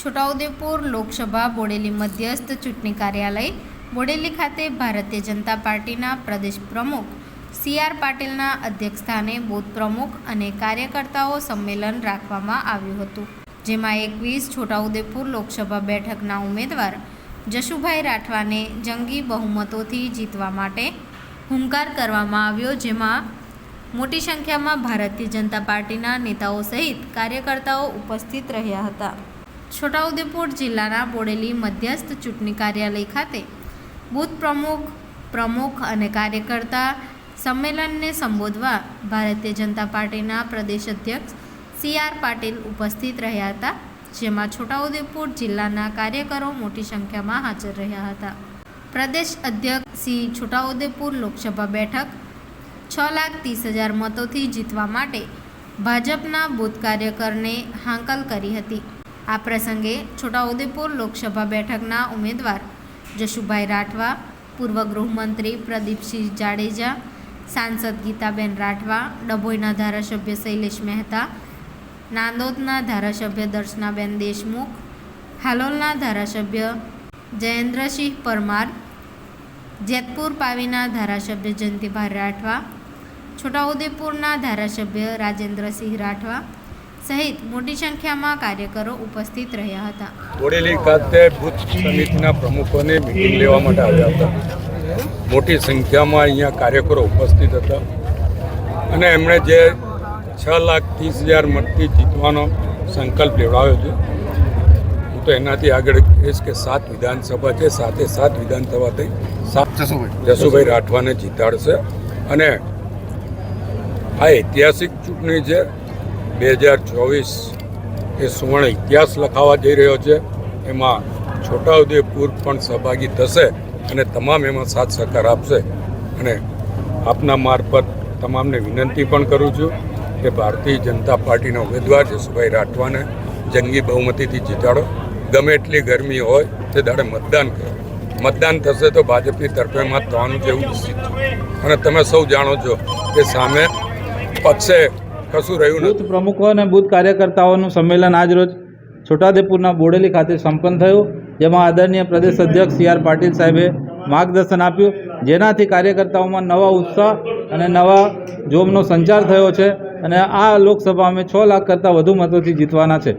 છોટાઉદેપુર લોકસભા બોડેલી મધ્યસ્થ ચૂંટણી કાર્યાલય, બોડેલી ખાતે ભારતીય જનતા પાર્ટીના પ્રદેશ પ્રમુખ સી આર પાટીલના અધ્યક્ષસ્થાને બૂથ પ્રમુખ અને કાર્યકર્તાઓ સંમેલન રાખવામાં આવ્યું હતું, જેમાં એકવીસ છોટાઉદેપુર લોકસભા બેઠકના ઉમેદવાર જશુભાઈ રાઠવાને જંગી બહુમતોથી જીતવા માટે હુંકાર કરવામાં આવ્યો, જેમાં મોટી સંખ્યામાં ભારતીય જનતા પાર્ટીના નેતાઓ સહિત કાર્યકર્તાઓ ઉપસ્થિત રહ્યા હતા. છોટાઉદેપુર જિલ્લાના બોડેલી મધ્યસ્થ ચૂંટણી કાર્યાલય ખાતે બૂથ પ્રમુખ પ્રમુખ અને કાર્યકર્તા સંમેલનને સંબોધવા ભારતીય જનતા પાર્ટીના પ્રદેશ અધ્યક્ષ સી આર પાટીલ ઉપસ્થિત રહ્યા હતા, જેમાં છોટાઉદેપુર જિલ્લાના કાર્યકરો મોટી સંખ્યામાં હાજર રહ્યા હતા. પ્રદેશ અધ્યક્ષ સી છોટાઉદેપુર લોકસભા બેઠક છ લાખ ત્રીસ હજાર મતોથી જીતવા માટે ભાજપના બૂથ કાર્યકરને હાંકલ કરી હતી. આ પ્રસંગે છોટાઉદેપુર લોકસભા બેઠકના ઉમેદવાર જશુભાઈ રાઠવા, પૂર્વ ગૃહમંત્રી પ્રદીપસિંહ જાડેજા, સાંસદ ગીતાબેન રાઠવા, ડભોઈના ધારાસભ્ય શૈલેષ મહેતા, નાંદોદના ધારાસભ્ય દર્શનાબેન દેશમુખ, હાલોલના ધારાસભ્ય જયેન્દ્રસિંહ પરમાર, જેતપુર પાવીના ધારાસભ્ય જયંતિભાઈ રાઠવા, છોટાઉદેપુરના ધારાસભ્ય રાજેન્દ્રસિંહ રાઠવા સહિત મોટી સંખ્યામાં કાર્યકરો ઉપસ્થિત રહ્યા હતા. બોડેલી ખાતે બુથ સમિતિના પ્રમુખોની મિટિંગ લેવા માટે આવ્યા હતા. મોટી સંખ્યામાં અહીંયા કાર્યકરો ઉપસ્થિત હતા. અને એમણે જે છ લાખ ત્રીસ હજાર મતથી જીતવાનો સંકલ્પ લેવડાવ્યો છે. હું તો એનાથી આગળ કહીશ કે સાત વિધાનસભા છે સાથે સાત વિધાનસભા થઈ. સાત જસુભાઈ રાઠવાને જીતાડશે. અને આ ઐતિહાસિક ચૂંટણી છે. બે હજાર ચોવીસ એ સુવર્ણ ઇતિહાસ લખાવા જઈ રહ્યો છે. એમાં છોટાઉદેપુર પણ સહભાગી થશે અને તમામ એમાં સાથ સહકાર આપશે. અને આપના મારફત તમામને વિનંતી પણ કરું છું કે ભારતીય જનતા પાર્ટીના ઉમેદવાર જસુભાઈ રાઠવાને જંગી બહુમતીથી જીતાડો. ગમે એટલી ગરમી હોય તે દાડે મતદાન કરો. મતદાન થશે તો ભાજપની તરફેમાં થવાનું જેવું નિશ્ચિત છે. અને તમે સૌ જાણો છો કે સામે પક્ષે કશું રહ્યું બૂથ પ્રમુખો અને બૂથ કાર્યકર્તાઓનું સંમેલન આજરોજ છોટાદેપુરના બોડેલી ખાતે સંપન્ન થયું જેમાં આદરણીય પ્રદેશ અધ્યક્ષ સી આર પાટીલ સાહેબે માર્ગદર્શન આપ્યું. જેનાથી કાર્યકર્તાઓમાં નવા ઉત્સાહ અને નવા જોમનો સંચાર થયો છે અને આ લોકસભા અમે છ લાખ કરતાં વધુ મતોથી જીતવાના છે.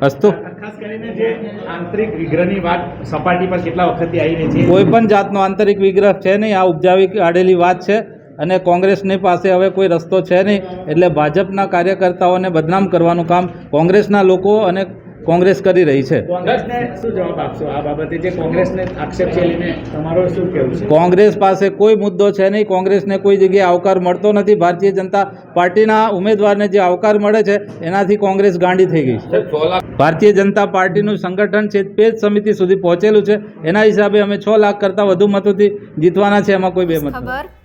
અસ્તુ. ખાસ કરીને જે આંતરિક વિગ્રહની વાત સપાટી પર કેટલા વખતથી આવીને છે? કોઈ પણ જાતનો આંતરિક વિગ્રહ છે નહીં આ ઉપજાવી કાઢેલી વાત છે. અને કોંગ્રેસની પાસે હવે કોઈ રસ્તો છે નહીં. એટલે ભાજપના કાર્યકર્તાઓને બદનામ કરવાનું કામ કોંગ્રેસના લોકો અને કોંગ્રેસ કરી રહી છે. કોંગ્રેસને શું જવાબ આપશો? આ બાબતે જે કોંગ્રેસને આક્ષેપ છે લઈને તમારો શું કહેવું છે? કોંગ્રેસ પાસે કોઈ મુદ્દો છે નહીં. કોંગ્રેસને કોઈ જગ્યાએ આવકાર મળતો નથી. ભારતીય જનતા પાર્ટીના ઉમેદવારને જે આવકાર મળે છે એનાથી કોંગ્રેસ ગાંડી થઈ ગઈ છે. ભારતીય જનતા પાર્ટીનું સંગઠન છે પેજ સમિતિ સુધી પહોંચેલું છે. એના હિસાબે અમે છ લાખ કરતાં વધુ મતોથી જીતવાના છે. એમાં કોઈ બે મત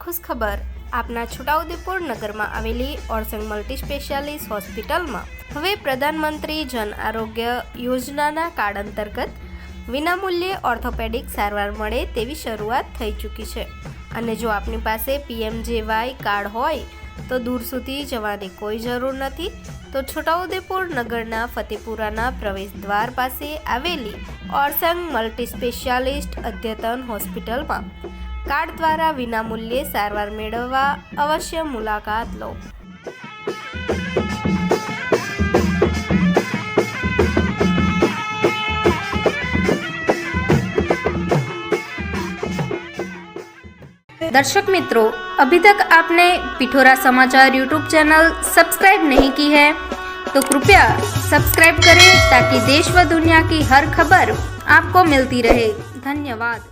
ખુશ ખબર આપના છોટાઉદેપુર નગરમાં આવેલી ઓરસંગ મલ્ટી સ્પેશિયાલિસ્ટ હોસ્પિટલમાં. હવે પ્રધાનમંત્રી જન આરોગ્ય યોજનાના કાર્ડ અંતર્ગત વિનામૂલ્યે ઓર્થોપેડિક સારવાર મળે તેવી શરૂઆત થઈ ચૂકી છે. અને જો આપની પાસે પીએમજેવાય કાર્ડ હોય, તો દૂર સુધી જવાની કોઈ જરૂર નથી. તો છોટાઉદેપુર નગરના ફતેપુરાના પ્રવેશ દ્વાર પાસે આવેલી ઓરસંગ મલ્ટી સ્પેશિયાલિસ્ટ અદ્યતન હોસ્પિટલમાં કાર્ડ દ્વારા વિનામૂલ્યે સારવાર મેળવવા અવશ્ય મુલાકાત લો दर्शक मित्रों अभी तक आपने पिठोरा समाचार यूट्यूब चैनल सब्सक्राइब नहीं की है तो कृपया सब्सक्राइब करें ताकि देश व दुनिया की हर खबर आपको मिलती रहे धन्यवाद